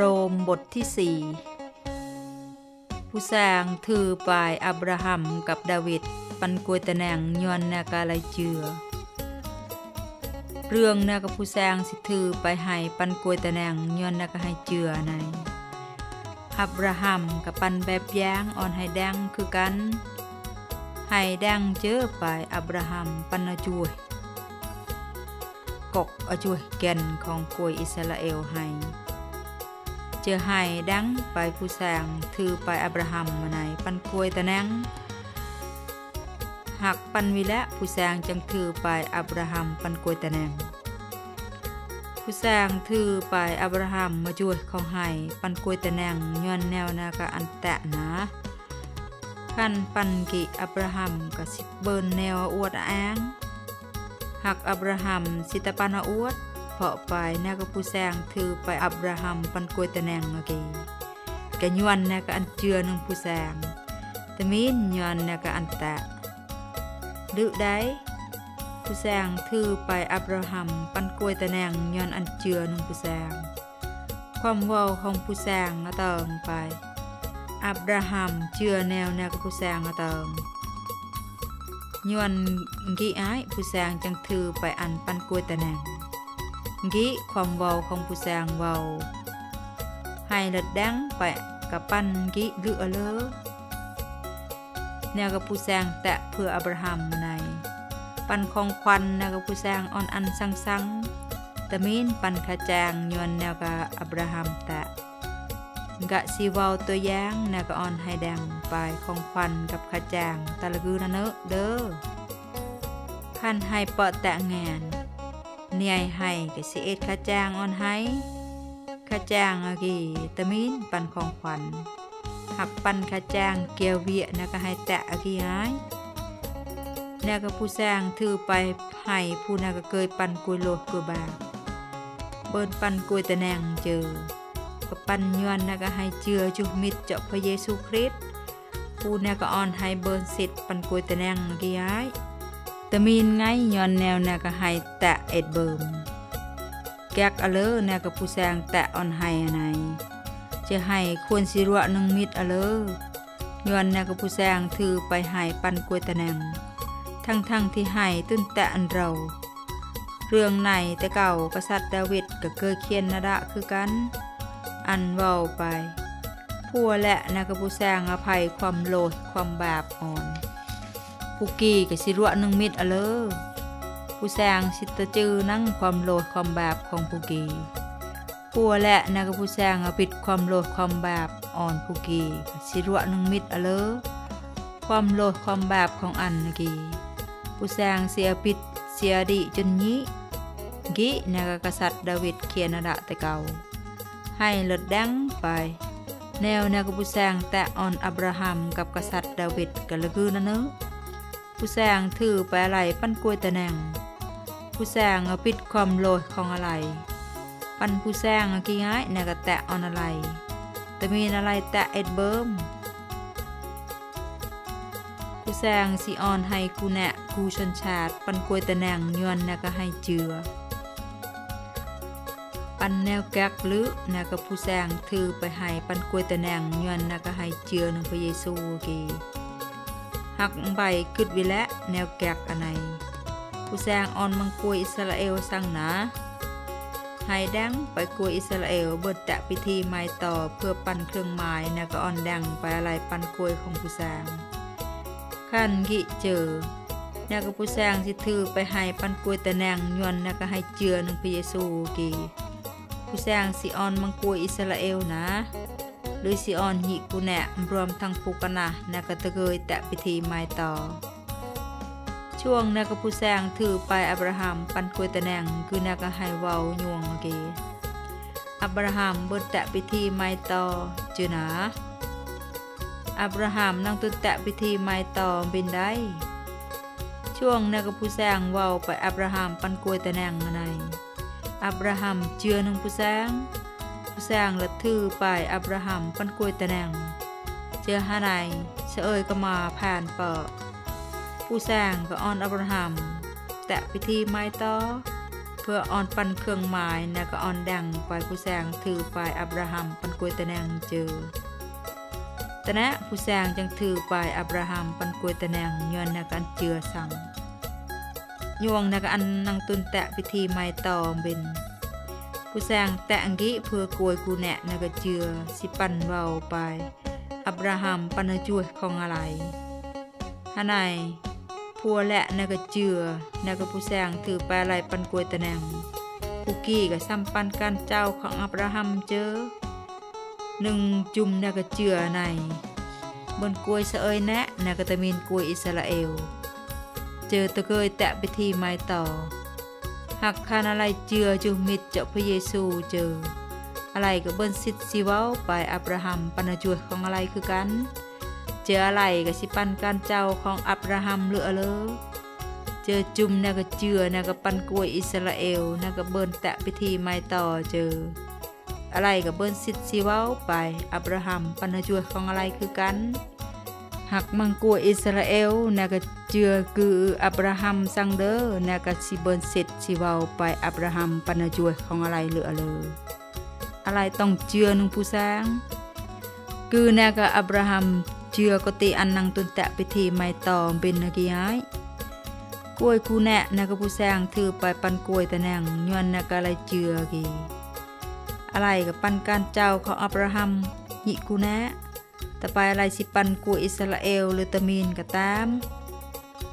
รมบทที่สี่ผู้สร้างถือปลายอับราฮัมกับดาวิดปันกวยตะแหนงยวนนากาไลเจือ เรื่องนากับผู้สร้างสิถือไปให้ปันกวยตะแหนงยวนนากาให้เจือในอับราฮัมกับปันแบบย่างอ่อนให้แดงคือกันให้แดงเจอไปอับราฮัมปันอาจุยกกอาจุยแก่นของกวยอิสราเอลให้ เจอให้ดังไปผู้แสงถือไปอับราฮัมมาในปันกวยตะแนงหากปันวิและผู้แสงจังถือไปอับราฮัมปันกวยตะแนงผู้แสงถือไปอับราฮัมมาจวยของให้ปันกวยตะแนงย้อนแนวนากะอันแตะนะขันปันกิอับราฮัมกับสิบเบิร์นแนวอวดอ้างหากอับราฮัมสิตปันอวด เพาะไปนาก็ผู้แสงถือไปอับราฮัมปันกวยตะแนงเมากีกะยวนนาก็อันเจือนึงผู้แสงตะมีนยวนนาก็อันแตะดึได้ผู้แสงถือไปอับราฮัมปันกวยตะแนงยวนอันเจือนึงผู้แสงความว้าของผู้แสงนะเติมไป อับราฮัมเจือแนวแนวกับผู้แสงนะเติมยวนกี้อ้ายผู้แสงจังถือไปอันปันกวยตะแนง งี้ความเว้าของผู้แสงเว้าให้เลิดดังไปกับปั้นกี้ลือเลอแนวกับผู้แสงแตะเพื่ออับราฮัมมาใน ปันของควันแนวกับผู้แสงอ่อนอันสังสังตะมีนปันขะแจงยวนแนวกับอับราฮัมแตะกะสีว้าตัวแย้งแนวกับอ่อนให้แดงไปของควันกับขะแจงตะละกือนะเนอะเด้อพันให้เปาะแตะแงน เนียยให้กสิเอ็ดข้าจ้างออนให้ข้าจ้างอากีตมินปันของขวัญหักปันข้าจ้างเกียวเวียนะก็ให้แตะอากีหายแนวก็ผู้แซงถือไปให้ผู้นาก็เคยปันกุยโลดกุยบาเบิ้นปันกุยตะแนงเจอก็ปันยวนนะก็ให้เจือจุมิตเจาะพระเยซูคริสต์ผู้นาก็ออนให้เบิ้นสิทธิ์ปันกุยตะแนงอากีหาย ตมีนไงย้อนแนวแนวก็ให้แตะเอ็ดเบิมแกกอเลอแนวกับผู้แซงแตะออนให้อันไหนจะให้ควรสิรัวหนึ่งมิดอเลอย้อนแนวกับผู้แซงถือไปให้ปันกวยตะแนงทั้งทั้งที่ให้ตื้นแตะอันเรา เรื่องในแต่เก่ากษัตริย์ดาวิดก็เคยเขียนนาดะคือกัน อันเว้าไปผัวและแนวกับผู้แซงอภัยความโลดความบาปอ่อน ผู้กี้ก็สิรัวหนึ่งมิดอะเลอผู้แซงสิตะจือนั่งความโลดความบาปของผู้กี้ผู้และนากผู้แซงเอาปิดความโลดความบาปอ่อนผู้กี้ก็สิรัวหนึ่งมิดอะเลอความโลดความบาปของอันกีผู้แซงเสียปิดเสียดีจนนี้กินากกษัตริย์ดาวิดเขียนระแต่เก่า ให้ลดดังไป แนวนากผู้แซงแตะอ่อนอับราฮัมกับกษัตริย์ดาวิดกันละคือนะเนอะ ผู้แซงถือไปอะไรปั้นกล้วยตะแหนงผู้แซงปิดความโลดของอะไร ปั้นผู้แซงกี่ง่ายเนี่ยก็แตะออนอะไร แต่มีอะไรแตะเอ็ดเบิมผู้แซงสีออนให้กูแนะกูชนชาติ ปั้นกล้วยตะแหนงยวนเนี่ยก็ให้เจือ ปั้นแนวแก๊กหรือเนี่ยก็ผู้แซงถือไปให้ปั้นกล้วยตะแหนงยวนเนี่ยก็ให้เจือหนึ่งพระเยซูกี หักใบกึดวิและแนวแกกอันไหนผู้แซงออนมังกวยอิสราเอลสั่งนะให้ดังไปกวยอิสราเอลเบิดแตะพิธีไม้ต่อเพื่อปั่นเครื่องไม้นะก็อ่อนดังไปอะไรปั่นกวยของผู้แซงขั้นกิเจอนะก็ผู้แซงสิถือไปให้ปั่นกวยตะแนงยวนนะก็ให้เจือหนึ่งพระเยซูกีผู้แซงสิออนมังกวยอิสราเอลนะ หรือสิออนหิกุแนะรวมทั้งผูกนะนากตะเกยแตะพิธีไม้ต่อ ช่วงนากผู้แซงถือไปอับราฮัมปันกวยตะแนงคือนากให้เว้ายวงเกอับราฮัมเบิดแตะพิธีไม้ต่อจือนะอับราฮัมนั่งตุแตะพิธีไม้ต่อบินได้ช่วงนากผู้แซงเวาไปอับราฮัมปันกวยตะแนงมาในอับราฮัมเจือหนึ่งผู้แซง ผู้แซงละถือไปอับราฮัมปันกวยตะแนงเจอฮาไนเสเอยก็มาผ่านเปาะผู้แซงก็ออนอับราฮัมแตะพิธีไม้ต่อเพื่ออ่อนปันเครื่องหมายนะก็อ่อนดังไปผู้แสงถือไปอับราฮัมปันกวยตะแนงเจอตะนะผู้แสงจังถือไปอับราฮัมปันกวยตะแนงย้อนนะกันเจือสั่งยวงนะก็อันนังตุนแตะพิธีไม้ต่อเป็น ผู้แสงแตะอังกิเพื่อกวยกูแนะนกเจือสิปันเว้าไป อับราฮัมปันจวยของอะไรฮานายพัวและนากะเจือนากะผู้แสงถือไปไหลปันกวยตะแนงกุกี้กับซ้ำปันการเจ้าของอับราฮัมเจอหนึ่งจุ่มนากะเจือในบนกวยเสเอยแนะนากะตะมีนกวยอิสราเอล เจอตะเกยแตะพิธีไม้ต่อ หักคานอะไรเจือจุมิดเจ้าพระเยซูเจอ อะไรก็เบิ้นสิทธิ์สิเว้าไปอับราฮัมปันจวยของอะไรคือกัน เจออะไรก็สิปันการเจ้าของอับราฮัมเหลือเลยเจอจุ่มนะก็เจือนะก็ปันกล้วยอิสราเอลนะก็เบิ้นแตะพิธีไม้ต่อเจอ อะไรก็เบิ้นสิทธิ์สิเว้าไปอับราฮัมปันจวยของอะไรคือกันหักมังกลัวอิสราเอลนะก็เจือคืออับราฮัมสังเดอนก็สิเบิ้นสิทธิ์สิเวาไปอับราฮัมปันจวยของอะไรเหลือเลยอะไรต้องเจือหนึ่งผู้สร้าง คือแนกะอับราฮัมเจือกติอันนังตุนแตะพิธีไม่ตอมเป็นนกีย้ายกล้วยกูแนะนกะผู้แซงถือไปปันกล้วยตะแนงย้อนนกะอะไรเจือกีอะไรกับปันการเจ้าของอับราฮัมหิกูแนะแต่ไปอะไรสิปันกล้วยอิสราเอลหรือตะมีนก็ตาม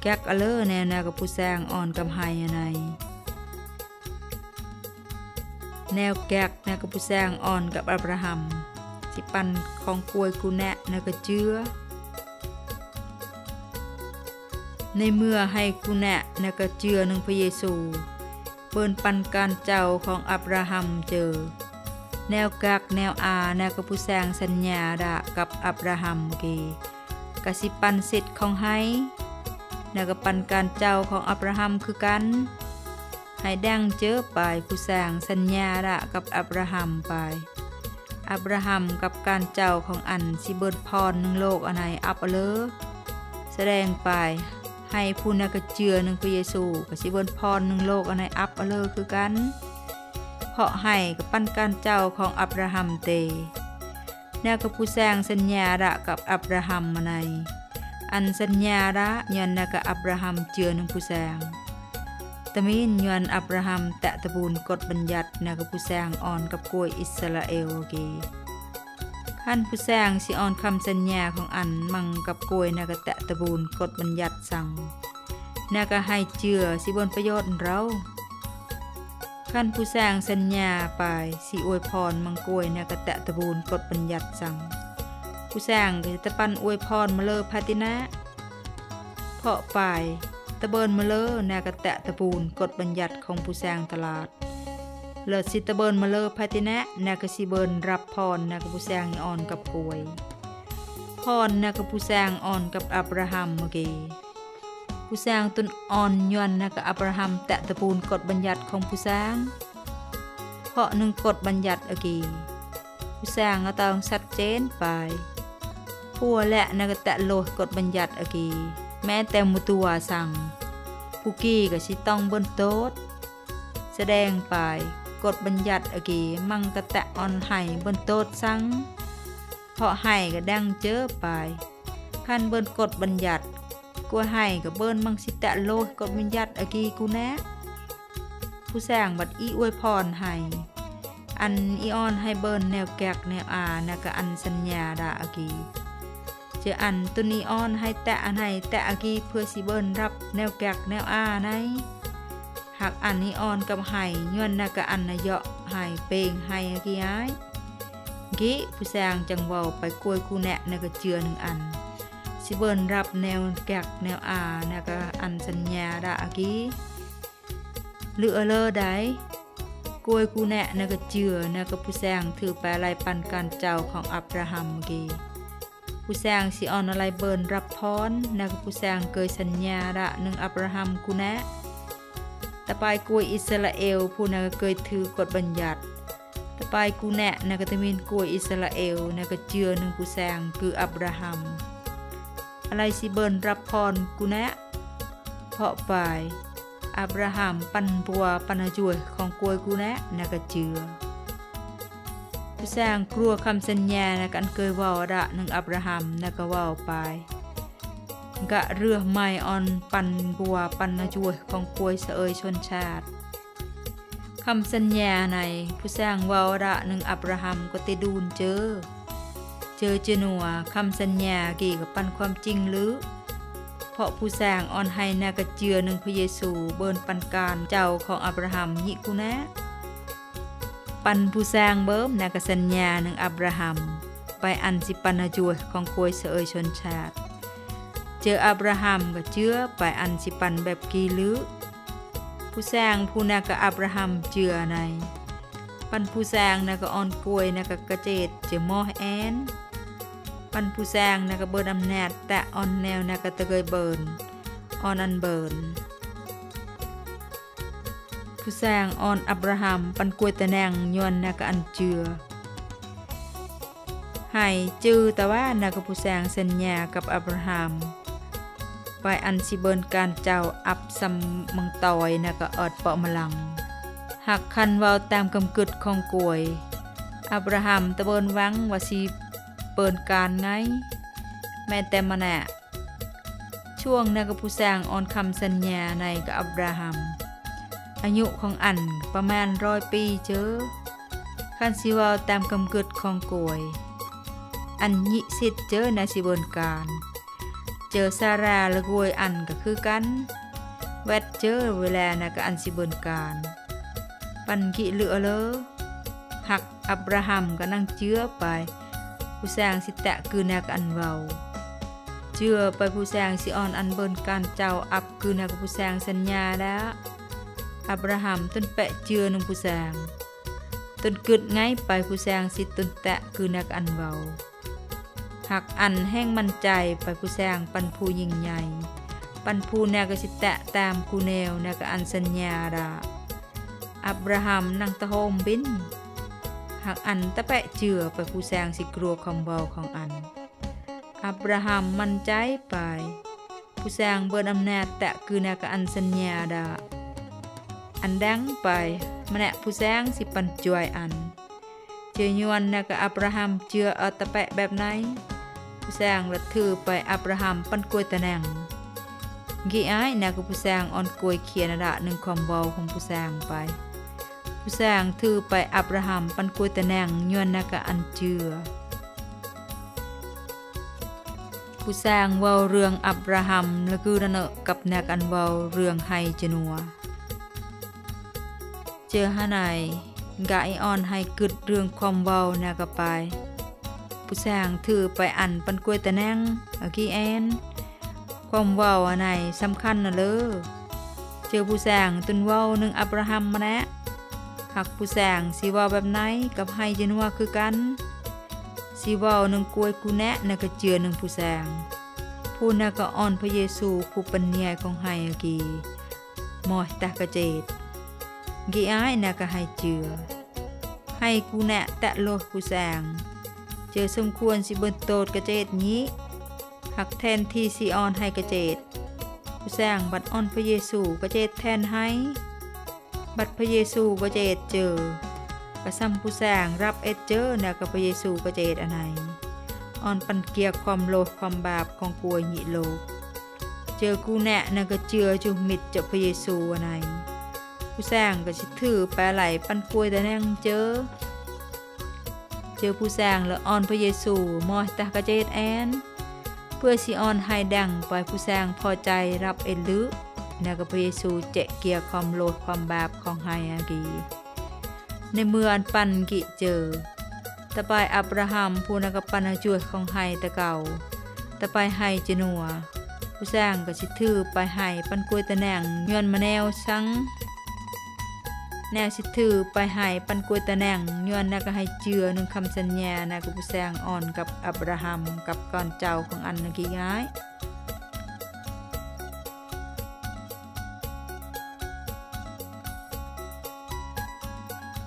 แก๊กอเลอร์แนวแนวกะผู้แซงอ่อนกำไฮอันไนแนวแก๊กแนวกระปุแซงอ่อนกับอับราฮัมสิปันของกวยกูแนะนกระเจือในเมื่อให้กูแนะนกระเจือหนึ่งพระเยซู เปิ้นปันการเจ้าของอับราฮัมเจอ แนวกักแนวอาแนวกระปุแซงสัญญาดะกับอับราฮัมเกกสิปันสิทธิ์ของให แนวกปันการเจ้าของอับราฮัมคือกัน ให้ดังเจอไปผู้สร้างสัญญาละกับอับราฮัมไป อับราฮัมกับการเจ้าของอันสิเบิดพรหนึ่งโลกอันไหนอับเอเลอแสดงไปให้ผู้นักเจือหนึ่งพระเยซูกับสิเบิดพรหนึ่งโลกอันไหนอับเอเลอคือกัน เพราะให้กับปั้นการเจ้าของอับราฮัมเตแนวกับผู้สร้างสัญญาละกับอับราฮัมมาใน อันสัญญาละยนนะกับอับราฮัมเจือหนึ่งผู้สงตะมีนยนอับราฮัมแตะตะบูนกฎบัญญัตินากผู้แซงอ่อนกับกวยอิสราเอลเกขั้นผู้แซงสิอ่อนคำสัญญาของอันมังกับกวยนากแตะตะบูนกฎบัญญัติสั่งนากให้เจือสิบนประโยชน์เราขั้นผู้แซงสัญญาไปสิอวยพรมังกวยนากแตะตะบูนกฎบัญญัติสั่ง ผู้แซงก็จะตะปันอวยพรมาเลอพาตินะเพาะไปตะเบินมาเลอแนกะแตะตะปูนกฎบัญญัติของผู้แซงตลาด เลิศสิตะเบินมาเลอพาตินะแนกะสิเบินรับพรแนกะผู้แซงอ่อนกับกวย พรแนกะผู้แซงอ่อนกับอับราฮัมเมื่อกี้ผู้แซงตุนอ่อนยวนแนกะอับราฮัมแตะตะปูนกฎบัญญัติของผู้แซงเพราะหนึ่งกฎบัญญัติเมื่อกี้ผู้แซงก็ต้องชัดเจนไป ผู้และนกแตะโลกฎบัญญัติอกีแม้แต่มุตัวสั่งผู้กี้ก็สิต้องเบิ้นโต๊ดแสดงไปกฎบัญญัติอกีมังกะแตะออนไห้เบิ้นโต๊ดสั่งเพราะไห้ก็ดังเจอไปขั้นเบิ้นกฎบัญญัติกลัวไห้ก็เบิ้นมังสิแตะโลกฎบัญญัติอกีกูแนะผู้แสงบัดอีอวยพรให้อันอีออนให้เบิ้นแนวแกกแนวอานะก็อันสัญญาดาอกี เจออันตุนีออนให้แตะอันให้แตะอากีเพื่อสิเบินรับแนวแกกแนวอาในหากอันนี้ออนกับไห้ย้อนนากะอันนายะไห้เปงไห้อากีอ้ายกิผู้แซงจังเว้าไปกล้วยคูแนะนากะเจือหนึ่งอันสิเบินรับแนวแกกแนวอานากะอันสัญญาดาอากีหรือเลอได้กล้วยกูแนะนากะเจือนากะผู้แซงถือไปลายปันการเจ้าของอับราฮัมกี ผู้แซงสิออนอะไรเบินรับพรนักผู้แซงเกยสัญญาระหนึ่งอับราฮัมกูแนะแต่ปายกวยอิสราเอล ผู้นักเกยถือกฎบัญญัติแต่ปายกูแนะนักตะมินกวยอิสราเอลนักเจือหนึ่งผู้แซงคืออับราฮัมอะไรสิเบินรับพรกูแนะเพาะปายอับราฮัมปันปัวปันจวยของกวยกูแนะนากเจือ ผู้สร้างกลัวคำสัญญานะกันเคยว้าดะหนึ่งอับราฮัมนะก็ว้าไปกะเรือใหม่ออนปันบัวปันจวยของกวยเสเอยชนชาติคำสัญญาในผู้สร้างว้าดะหนึ่งอับราฮัมก็ติดูนเจอ เจอเจนัวคำสัญญาเกี่ยวกับปันความจริงหรือ เพราะผู้สร้างออนให้นากระเจือหนึ่งพระเยซูเบินปันการเจ้าของอับราฮัมยิกุนะ ปันผู้สร้างเบิ่มนากสัญญาหนึ่งอับราฮัม ไปอันสิปันจวยของกวยเสอยชนชาติ เจออับราฮัมก็เจือไปอันสิปันแบบกีลือผู้สร้างผู้นากะอับราฮัมเจือใน ปันผู้สร้างนากะออนกวยนากกระเจดเจอมอแอนปันผู้สร้างนากะเบินอำนาจแต่ออนแนวนากะตะเกยเบินออนอันเบิน ผู้สร้างออนอับราฮัมปันกวยตะแนงยวนนากะอันเจือให้จือแต่ว่านากะผู้สร้างสัญญากับอับราฮัมไปอันสิเบินการเจ้าอับซัมมังตอยนากะออดเปาะมลังหักคันว้าตามกำกึดของกวย อับราฮัมตะเบินวังว่าสิเปินการไง แม้แต่มะแนะช่วงนากะผู้สร้างออนคำสัญญาในกับอับราฮัม อายุของอันประมาณร้อยปีเจอคันสิเวาตามกำกึดของกวย อันยิสิทธิ์เจอในสิบนการ เจอสาราและกวยอันก็คือกัน แวดเจอเวลานะก็อันสิบนการ ปันกิเหลือเลอหักอับราฮัมก็นั่งเจือไป ผู้สร้างสิแตะคือนักอันเวาเจือไปผู้สร้างสิออนอันเบินการเจ้าอับคือนักผู้สร้างสัญญาแล้ว อับราฮัมต้นแปะเจือหนึงผู้แสงต้นกึดไงไปผู้แสงสิต้นแตะคือนักอันเบาหักอันแห้งมันใจไปผู้แสงปันผู้ยิ่งใหญ่ ปันผู้แนกสิแตะตามกูแนวแนกอันสัญญาดาอับราฮัมนั่งตะโฮมบินหักอันตะแปะเจือไปผู้แสงสิกลัวคำเบาของอัน อับราฮัมมันใจไป ผู้แสงเบิดอำนาจแตะคือแนกอันสัญญาดา อันดังไปมะแนะผู้แสงสิปันจวยอันเจยวนนกอับราฮัมเจือเอตะแปะแบบไหนผู้แสงละถือไปอับราฮัมปันกวยตะแนงกี่อ้ายนะก็ผู้แสงออนกวยเขียนระหนึ่งความเบาของผู้แสงไปผู้แสงถือไปอับราฮัมปันกวยตะแนงยวนนกอันเจือผู้แสงเว้าเรื่องอับราฮัมและคือระเนอกับแนักอันเว้าเรื่องไฮจนัว เจอหาไหนกะไอออนให้กึดเรื่องความเว้าแนกะไป ผู้สร้างถือไปอันปันกล้วยตะแนงอากี้แอน ความเว้าอันไหนสำคัญนะเลยเจอผู้สร้างตุนเว้าหนึ่งอับราฮัมมาแนะหักผู้สร้างสิเว้าแบบไหนกับให้เจนัวคือกันสิเว้าหนึ่งกล้วยกูแนะนะก็เจือหนึ่งผู้สร้างผู้น่ะก็อ่อนพระเยซูผู้ปัญญาของให้อากีมอยตากระเจด กี่อ้ายนะก็ให้เจือให้กูแนะแตะโลกูแสงเจอสมควรสิบนโตดกระเจดนี้หักแทนที่สิออนให้กระเจดกูแสงบัดอ่อนพระเยซูกระเจดแทนให้ บัดพระเยซูกระเจดเจอกระซ้ำผู้แสงรับเอเจอนะกับพระเยซูกระเจดอันไหนอ่อนปันเกียกความโลดความบาปของกลัวหญิโลก เจอกูแนะนะก็เจือจุมิดเจ้าพระเยซูอันไหน ผู้แซงก็สิถือปลาไหลปันกล้วยแต่แนงเจอ เจอผู้แซงแล้วอ่อนพระเยซูมอยตากระเจดแอนเพื่อสิอ่อนให้ดังปล่อยผู้แซงพอใจรับเอ็นลึนะกับพระเยซูเจะเกียร์ความโลดความบาปของไฮอากีในเมืออันปันกิเจอตะไปอับราฮัมผู้นักปันจวยของไฮตะเก่าตะไปไฮจนัวผู้แซงก็สิถือไปให้ปันกล้วยตะแหนงย้อนมาแนวสัง แนวสิถือไปให้ปันกวยตะแหนงย้อนนะก็ให้เจือหนึงคำสัญญานะกุบแซงอ่อนกับอับราฮัมกับก่อนเจ้าของอันนกีย้าย